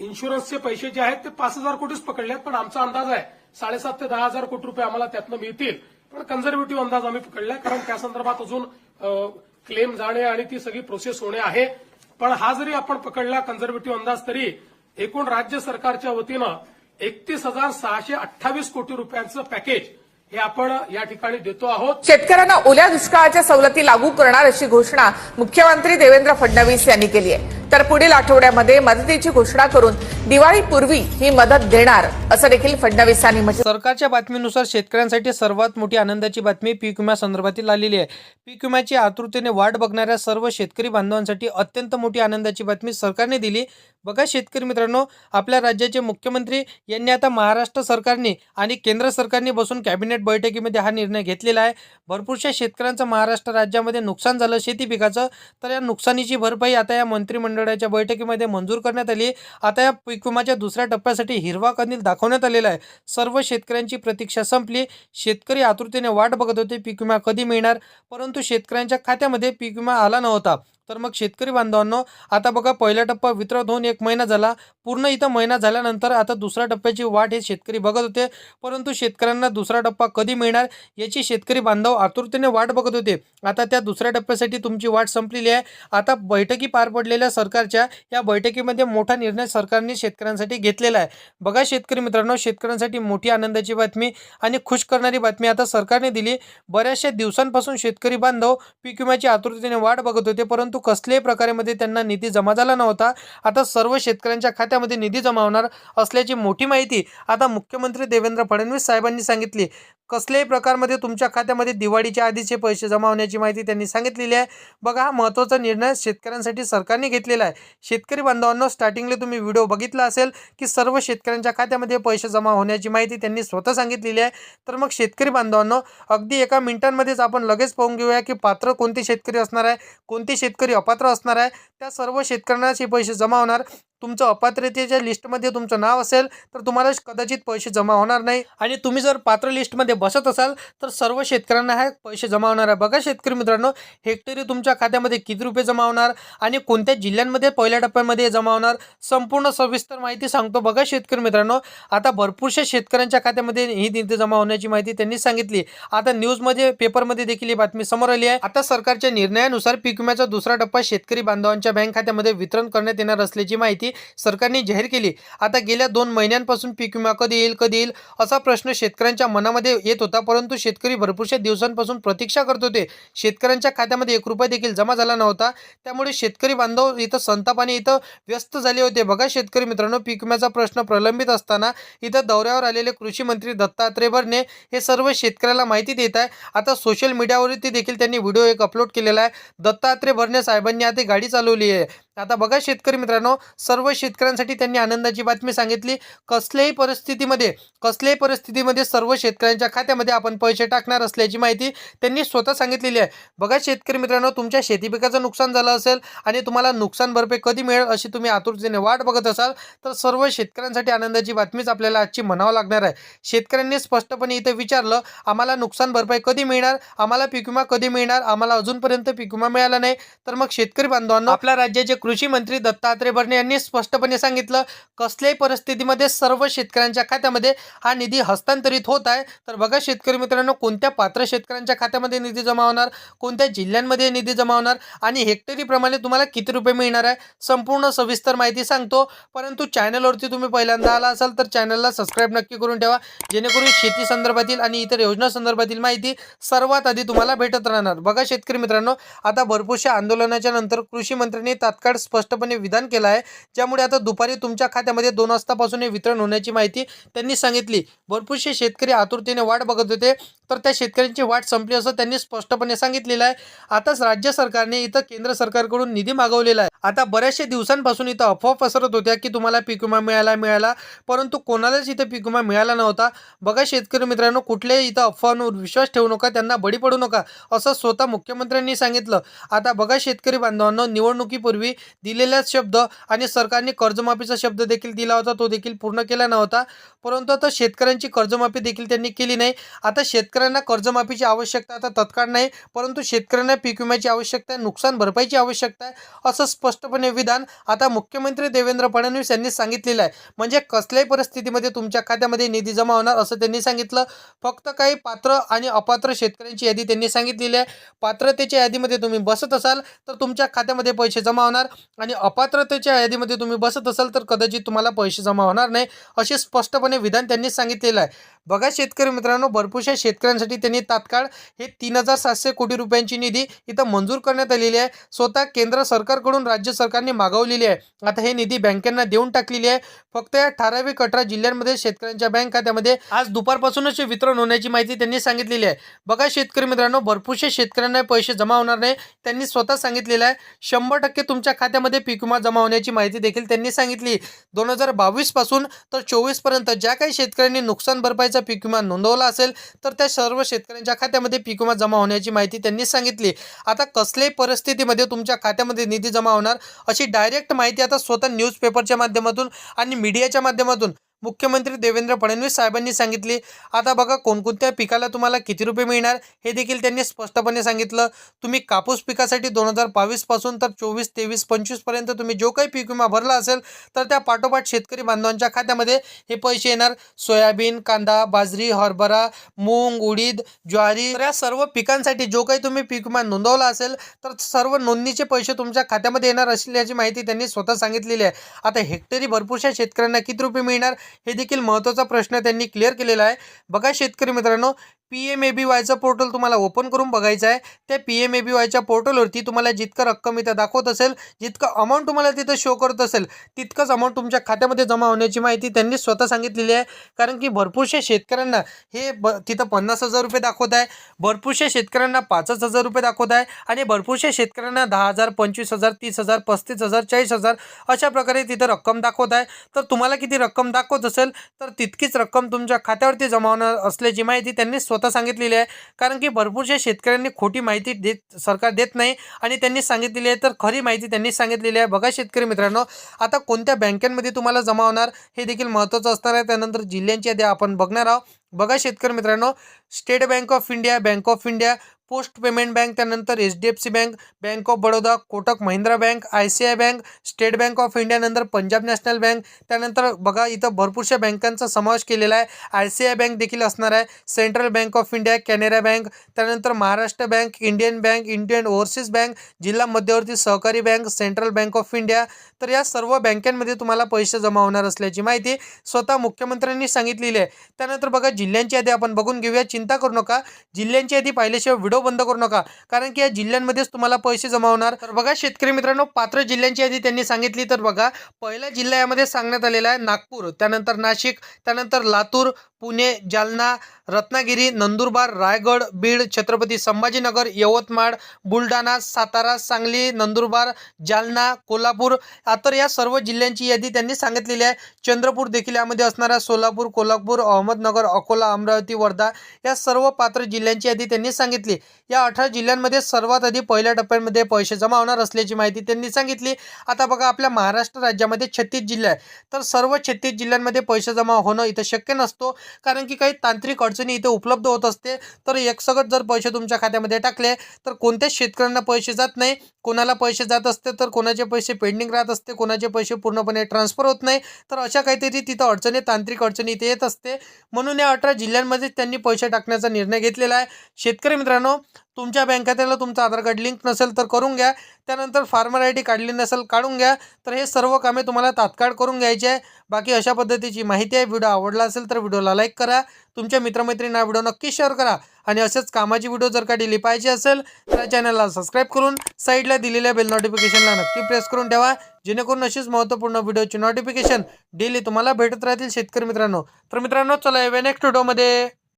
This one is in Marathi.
इन्शुरन्सचे पैसे जे आहेत ते पाच हजार कोटीच पकडले आहेत पण आमचा अंदाज आहे साडेसात ते दहा हजार कोटी रुपये आम्हाला त्यातनं मिळतील. पण कन्झर्वेटिव्ह अंदाज आम्ही पकडलाय कारण त्या संदर्भात अजून क्लेम जाणे आणि ती सगळी प्रोसेस होणे आहे. पण हा जरी आपण पकडला कन्झर्वेटिव्ह अंदाज तरी एकूण राज्य सरकारच्या वतीनं एकतीस हजार सहाशे अठ्ठावीस कोटी रुपयांचं पॅकेज हे आपण या ठिकाणी देतो आहोत. शेतकऱ्यांना ओल्या दुष्काळाच्या सवलती लागू करणार अशी घोषणा मुख्यमंत्री देवेंद्र फडणवीस यांनी केली आहे. तर पुढील आठवड्यामध्ये मदतीची घोषणा करून दिवाळीपूर्वी ही मदत देणार असं देखील फडणवीसांनी म्हटलं. सरकारच्या बातमीनुसार शेतकऱ्यांसाठी सर्वात मोठी आनंदाची बातमी पीक विमा संदर्भातील आलेली आहे. पीक विम्याची आतुरतेने वाट बघणाऱ्या सर्व शेतकरी बांधवांसाठी अत्यंत मोठी आनंदाची बातमी सरकारने दिली. बघा शेतकरी मित्रांनो आपल्या राज्याचे मुख्यमंत्री यांनी आता महाराष्ट्र सरकारने आणि केंद्र सरकारने बसून कॅबिनेट बैठकीमध्ये हा निर्णय घेतलेला आहे. भरपूरशा शेतकऱ्यांचं महाराष्ट्र राज्यामध्ये नुकसान झालं शेती पिकाचं. तर या नुकसानीची भरपाई आता या मंत्रिमंडळाच्या बैठकीमध्ये मंजूर करण्यात आली. आता या पीक विमाच्या दुसऱ्या टप्प्यासाठी हिरवा कंदील दाखवण्यात आलेला आहे. सर्व शेतकऱ्यांची प्रतीक्षा संपली. शेतकरी आतुरतेने वाट बघत होते. पीक विमा कधी मिळणार? परंतु शेतकऱ्यांच्या खात्यामध्ये पीक विमा आला नव्हता. तर मग शेतकरी बांधवांनो आता बघा पहिला टप्पा वितरण होऊन एक महिना झाला. पूर्ण इथं महिना झाल्यानंतर आता दुसऱ्या टप्प्याची वाट हे शेतकरी बघत होते. परंतु शेतकऱ्यांना दुसरा टप्पा कधी मिळणार याची शेतकरी बांधव आतुरतेने वाट बघत होते. आता त्या दुसऱ्या टप्प्यासाठी तुमची वाट संपलेली आहे. आता बैठकी पार पडलेल्या सरकारच्या या बैठकीमध्ये मोठा निर्णय सरकारने शेतकऱ्यांसाठी घेतलेला आहे. बघा शेतकरी मित्रांनो शेतकऱ्यांसाठी मोठी आनंदाची बातमी आणि खुश करणारी बातमी आता सरकारने दिली. बऱ्याचशा दिवसांपासून शेतकरी बांधव पीक विम्याची आतुरतेने वाट बघत होते. परंतु कसल्याही प्रकारेमध्ये त्यांना निधी जमा झाला नव्हता. आता सर्व शेतकऱ्यांच्या खात्यामध्ये निधी जमा होणार असल्याची मोठी माहिती आता मुख्यमंत्री देवेंद्र फडणवीस साहेबांनी सांगितली. कसल्याही प्रकारमध्ये तुमच्या खात्यामध्ये दिवाळीच्या आधीचे पैसे जमा होण्याची माहिती त्यांनी सांगितलेली आहे. बघा हा महत्त्वाचा निर्णय शेतकऱ्यांसाठी सरकारने घेतलेला आहे. शेतकरी बांधवांनो स्टार्टिंगला तुम्ही व्हिडिओ बघितला असेल की सर्व शेतकऱ्यांच्या खात्यामध्ये पैसे जमा होण्याची माहिती त्यांनी स्वतः सांगितलेली आहे. तर मग शेतकरी बांधवांनो अगदी एका मिनिटांमध्येच आपण लगेच पाहून घेऊया की पात्र कोणते शेतकरी असणार आहे कोणते शेतकरी अपात्र असणार आहे. त्या सर्व शेतकऱ्यांनाच हे पैसे जमा होणार. तुमचं अपात्रतेच्या लिस्टमध्ये तुमचं नाव असेल तर तुम्हाला कदाचित पैसे जमा होणार नाही. आणि तुम्ही जर पात्र लिस्टमध्ये बसत असाल तर सर्व शेतकऱ्यांना हा पैसे जमा होणार आहे. बघा शेतकरी मित्रांनो हेक्टरी तुमच्या खात्यामध्ये किती रुपये जमा होणार आणि कोणत्या जिल्ह्यांमध्ये पहिल्या टप्प्यामध्ये जमा होणार? संपूर्ण सविस्तर माहिती सांगतो बघा शेतकरी मित्रांनो. आता भरपूरशा शेतकऱ्यांच्या खात्यामध्ये ही निधी जमा होण्याची माहिती त्यांनी सांगितली. आता न्यूजमध्ये पेपरमध्ये देखील ही बातमी समोर आली आहे. आता सरकारच्या निर्णयानुसार पीक विम्याचा दुसरा टप्पा शेतकरी बांधवांच्या बँक खात्यामध्ये वितरण करण्यात येणार असल्याची माहिती सरकारने जाहीर केली. आता गेल्या दोन महिन्यांपासून पीक विमा कधी येईल कधी येईल असा प्रश्न शेतकऱ्यांच्या मनामध्ये येत होता. परंतु शेतकरी भरपूरशा दिवसांपासून प्रतीक्षा करत होते. शेतकऱ्यांच्या खात्यामध्ये एक रुपये देखील जमा झाला नव्हता. त्यामुळे शेतकरी बांधव इथं संतापाने इथं व्यस्त झाले होते. बघा शेतकरी मित्रांनो पीक विम्याचा प्रश्न प्रलंबित असताना इथं दौऱ्यावर आलेले कृषी मंत्री दत्तात्रय भरणे हे सर्व शेतकऱ्याला माहिती देत आहे आता सोशल मीडियावरती देखील त्यांनी व्हिडिओ एक अपलोड केलेला आहे. दत्तात्रय भरणे साहेबांनी आता गाडी चालवली आहे. आता बघा शेतकरी मित्रांनो सर्व शेतकऱ्यांसाठी त्यांनी आनंदाची बातमी सांगितली. कसल्याही परिस्थितीमध्ये कसल्याही परिस्थितीमध्ये सर्व शेतकऱ्यांच्या खात्यामध्ये आपण पैसे टाकणार असल्याची माहिती त्यांनी स्वतः सांगितलेली आहे. बघा शेतकरी मित्रांनो तुमच्या शेती पिकाचं नुकसान झालं असेल आणि तुम्हाला नुकसान भरपाई कधी मिळेल अशी तुम्ही आतुरतेने वाट बघत असाल तर सर्व शेतकऱ्यांसाठी आनंदाची बातमीच आपल्याला आजची म्हणावं लागणार आहे. शेतकऱ्यांनी स्पष्टपणे इथं विचारलं आम्हाला नुकसान भरपाई कधी मिळणार? आम्हाला पीक विमा कधी मिळणार? आम्हाला अजूनपर्यंत पीक विमा मिळाला नाही. तर मग शेतकरी बांधवांना आपल्या राज्याचे कृषी मंत्री दत्तात्रय भरणे यांनी स्पष्टपणे सांगितलं कसल्याही परिस्थितीमध्ये सर्व शेतकऱ्यांच्या खात्यामध्ये हा निधी हस्तांतरित होत आहे. तर बघा शेतकरी मित्रांनो कोणत्या पात्र शेतकऱ्यांच्या खात्यामध्ये निधी जमा होणार कोणत्या जिल्ह्यांमध्ये निधी जमा होणार आणि हेक्टरीप्रमाणे तुम्हाला किती रुपये मिळणार आहे संपूर्ण सविस्तर माहिती सांगतो. परंतु चॅनलवरती तुम्ही पहिल्यांदा आला असाल तर चॅनलला सबस्क्राईब नक्की करून ठेवा. जेणेकरून शेती संदर्भातील आणि इतर योजना संदर्भातील माहिती सर्वात आधी तुम्हाला भेटत राहणार. बघा शेतकरी मित्रांनो आता भरपूरशा आंदोलनाच्या नंतर कृषी मंत्र्यांनी तात्काळ स्पष्टपणे विधान केलं आहे. ज्यामुळे आता दुपारी तुमच्या खात्यामध्ये दोन वाजतापासून हे वितरण होण्याची माहिती त्यांनी सांगितली. भरपूरसे शेतकरी आतुरतेने वाट बघत होते. तर त्या शेतकऱ्यांची वाट संपली असं त्यांनी स्पष्टपणे सांगितलेलं आहे. आताच राज्य सरकारने इथं केंद्र सरकारकडून निधी मागवलेला आहे. आता बऱ्याचशा दिवसांपासून इथं अफवा पसरत होत्या की तुम्हाला पीक विमा मिळाला मिळाला परंतु कोणालाच इथं पीक विमा मिळाला नव्हता. बघा शेतकरी मित्रांनो कुठल्याही इथं अफवांवर विश्वास ठेवू नका त्यांना बळी पडू नका असं स्वतः मुख्यमंत्र्यांनी सांगितलं. आता बघा शेतकरी बांधवांनो निवडणुकीपूर्वी दिलेला शब्द आणि सरकारने कर्जमाफीचा शब्द देखील दिला होता तो देखील पूर्ण केला नव्हता. परंतु आता शेतकऱ्यांची कर्जमाफी देखील त्यांनी केली नाही. आता शेतकरी शेतकऱ्यांना कर्जमाफीची आवश्यकता आता तत्काळ नाही परंतु शेतकऱ्यांना पीक विम्याची आवश्यकता आहे नुकसान भरपाईची आवश्यकता आहे असं स्पष्टपणे विधान आता मुख्यमंत्री देवेंद्र फडणवीस यांनी सांगितलेलं आहे. म्हणजे कसल्याही परिस्थितीमध्ये तुमच्या खात्यामध्ये निधी जमा होणार असं त्यांनी सांगितलं. फक्त काही पात्र आणि अपात्र शेतकऱ्यांची यादी त्यांनी सांगितलेली आहे. पात्रतेच्या यादीमध्ये तुम्ही बसत असाल तर तुमच्या खात्यामध्ये पैसे जमा होणार आणि अपात्रतेच्या यादीमध्ये तुम्ही बसत असाल तर कदाचित तुम्हाला पैसे जमा होणार नाही असे स्पष्टपणे विधान त्यांनी सांगितलेलं आहे. बघा शेतकरी मित्रांनो भरपूरशा शेतकऱ्यांसाठी त्यांनी तात्काळ हे तीन हजार सातशे कोटी रुपयांची निधी इथं मंजूर करण्यात आलेली आहे. स्वतः केंद्र सरकारकडून राज्य सरकारने मागवलेली आहे. आता हे निधी बँकांना देऊन टाकलेली आहे. फक्त या ठराविक अठरा जिल्ह्यांमध्ये शेतकऱ्यांच्या बँक खात्यामध्ये आज दुपारपासूनच हे वितरण होण्याची माहिती त्यांनी सांगितलेली आहे. बघा शेतकरी मित्रांनो भरपूरशा शेतकऱ्यांना पैसे जमा होणार नाही. त्यांनी स्वतः सांगितलेलं आहे. शंभर टक्के तुमच्या खात्यामध्ये पीक विमा जमा होण्याची माहिती देखील त्यांनी सांगितली. दोन हजार बावीसपासून तर चोवीसपर्यंत ज्या काही शेतकऱ्यांनी नुकसान भरपाईचा पीक विमा नोंदवला असेल तर त्या सर्व शेतकऱ्यांच्या खात्यामध्ये पीक विमा जमा होण्याची माहिती त्यांनी सांगितली. आता कसल्याही परिस्थितीमध्ये तुमच्या खात्यामध्ये निधी जमा होणार अशी डायरेक्ट माहिती आता स्वतः न्यूजपेपरच्या माध्यमातून आणि मीडियाच्या माध्यमातून मुख्यमंत्री देवेंद्र फडणवीस साहेबांनी सांगितली आता बघा कोणकोणत्या पिकाला तुम्हाला किती रुपये मिळणार? हे देखील त्यांनी स्पष्टपणे सांगितलं. तुम्ही कापूस पिकासाठी दोन हजार बावीसपासून तर चोवीस तेवीस पंचवीसपर्यंत तुम्ही जो काही पीक विमा भरला असेल तर त्या पाठोपाठ शेतकरी बांधवांच्या खात्यामध्ये हे पैसे येणार. सोयाबीन कांदा बाजरी हरभरा मूग उडीद ज्वारी तर या सर्व पिकांसाठी जो काही तुम्ही पीक विमा नोंदवला असेल तर सर्व नोंदणीचे पैसे तुमच्या खात्यामध्ये येणार असल्याची माहिती त्यांनी स्वतः सांगितलेली आहे. आता हेक्टरी भरपूरशा शेतकऱ्यांना किती रुपये मिळणार? हे देखील महत्त्वाचा प्रश्न त्यांनी क्लिअर केलेला आहे. बघा शेतकरी मित्रांनो पी एम ए बी वायचं पोर्टल तुम्हाला ओपन करून बघायचं आहे. त्या पी एम ए बी वायच्या पोर्टलवरती तुम्हाला जितकं रक्कम इथं दाखवत असेल जितकं अमाऊंट तुम्हाला तिथं शो करत असेल तितकंच अमाऊंट तुमच्या खात्यामध्ये जमा होण्याची माहिती त्यांनी स्वतः सांगितलेली आहे. कारण की भरपूरशा शेतकऱ्यांना हे ब तिथं पन्नास हजार रुपये दाखवत आहे. भरपूरशा शेतकऱ्यांना पाचच हजार रुपये दाखवत आहे. आणि भरपूरशा शेतकऱ्यांना दहा हजार पंचवीस हजार तीस हजार पस्तीस हजार चाळीस हजार अशा प्रकारे तिथं रक्कम दाखवत आहे. तर तुम्हाला किती रक्कम दाखवत असेल तर तितकीच रक्कम तुमच्या खात्यावरती जमा होणार असल्याची माहिती त्यांनी स्वतः सांगितलेली आहे. कारण की भरपूरशा शेतकऱ्यांनी खोटी माहिती देत सरकार देत नाही आणि त्यांनी सांगितलेली आहे तर खरी माहिती त्यांनी सांगितलेली आहे. बघा शेतकरी मित्रांनो आता कोणत्या बँकांमध्ये तुम्हाला जमा होणार हे देखील महत्त्वाचं असणार आहे. त्यानंतर जिल्ह्यांची यादी आपण बघणार आहोत. बघा शेतकरी मित्रांनो State Bank of India Bank of India post payment bank त्यानंतर H D F C bank Bank of Baroda Kotak Mahindra bank I C I bank State Bank of India नंतर पंजाब नॅशनल बँक त्यानंतर बघा इथं भरपूरशा बँकांचा समावेश केलेला आहे. आय सी आय बँक देखील असणार आहे. Central Bank of India Canara bank त्यानंतर Maharashtra bank Indian bank Indian Overseas bank जिल्हा मध्यवर्ती सहकारी बँक सेंट्रल बँक ऑफ इंडिया. तर या सर्व बँकांमध्ये तुम्हाला पैसे जमा होणार असल्याची माहिती स्वतः मुख्यमंत्र्यांनी सांगितलेली आहे. त्यानंतर बघा जिल्ह्यांची यादी आपण बघून घेऊया. चिंता करू नका. जिल्ह्यांची यादी पाहिल्याशिवाय व्हिडिओ बंद करू नका. कारण की या जिल्ह्यांमध्येच तुम्हाला पैसे जमा होणार तर बघा शेतकरी मित्रांनो पात्र जिल्ह्यांची यादी त्यांनी सांगितली. तर बघा पहिला जिल्हा यामध्ये सांगण्यात आलेला आहे नागपूर. त्यानंतर नाशिक त्यानंतर लातूर पुणे जालना रत्नागिरी नंदुरबार रायगड बीड छत्रपती संभाजीनगर यवतमाळ बुलढाणा सातारा सांगली नंदुरबार जालना कोल्हापूर. आ, तर या सर्व जिल्ह्यांची यादी त्यांनी सांगितलेली आहे. चंद्रपूर देखील यामध्ये असणारा सोलापूर कोल्हापूर अहमदनगर अकोला अमरावती वर्धा या सर्व पात्र जिल्ह्यांची यादी त्यांनी सांगितली. या अठरा जिल्ह्यांमध्ये सर्वात आधी पहिल्या टप्प्यामध्ये पैसे जमा होणार असल्याची माहिती त्यांनी सांगितली. आता बघा आपल्या महाराष्ट्र राज्यामध्ये छत्तीस जिल्हे आहे तर सर्व छत्तीस जिल्ह्यांमध्ये पैसे जमा होणं इथं शक्य नसतो. कारण की काही तांत्रिक अडचणी इथे उपलब्ध होत असते. तर एकसगट जर पैसे तुमच्या खात्यामध्ये टाकले तर कोणत्याच शेतकऱ्यांना पैसे जात नाही. कोणाला पैसे जात असते तर कोणाचे पैसे पेंडिंग राहत असते. कोणाचे पैसे पूर्णपणे ट्रान्सफर होत नाही. तर अशा काहीतरी तिथं अडचणी तांत्रिक अडचणी इथे येत असते. म्हणून या अठरा जिल्ह्यांमध्ये त्यांनी पैसे टाकण्याचा निर्णय घेतलेला आहे. शेतकरी मित्रांनो तुमच्या बँक खात्याला तुमचं आधार कार्ड लिंक नसेल तर करून घ्या. त्यानंतर फार्मर आय डी काढली नसेल काढून घ्या. तर हे सर्व कामे तुम्हाला तात्काळ करून घ्यायचे आहे. बाकी अशा पद्धतीची माहिती आहे. व्हिडिओ आवडला असेल तर व्हिडिओला लाईक करा. तुमच्या मित्रमैत्रिणींना व्हिडिओ नक्की शेअर करा. आणि असेच कामाची व्हिडिओ जर का डेली पाहिजे असेल तर चॅनलला सबस्क्राईब करून साईडला दिलेल्या बेल नोटिफिकेशनला नक्की प्रेस करून ठेवा. जेणेकरून अशीच महत्त्वपूर्ण व्हिडिओची नोटिफिकेशन डेली तुम्हाला भेटत राहतील शेतकरी मित्रांनो. तर मित्रांनो चला नेक्स्ट व्हिडिओमध्ये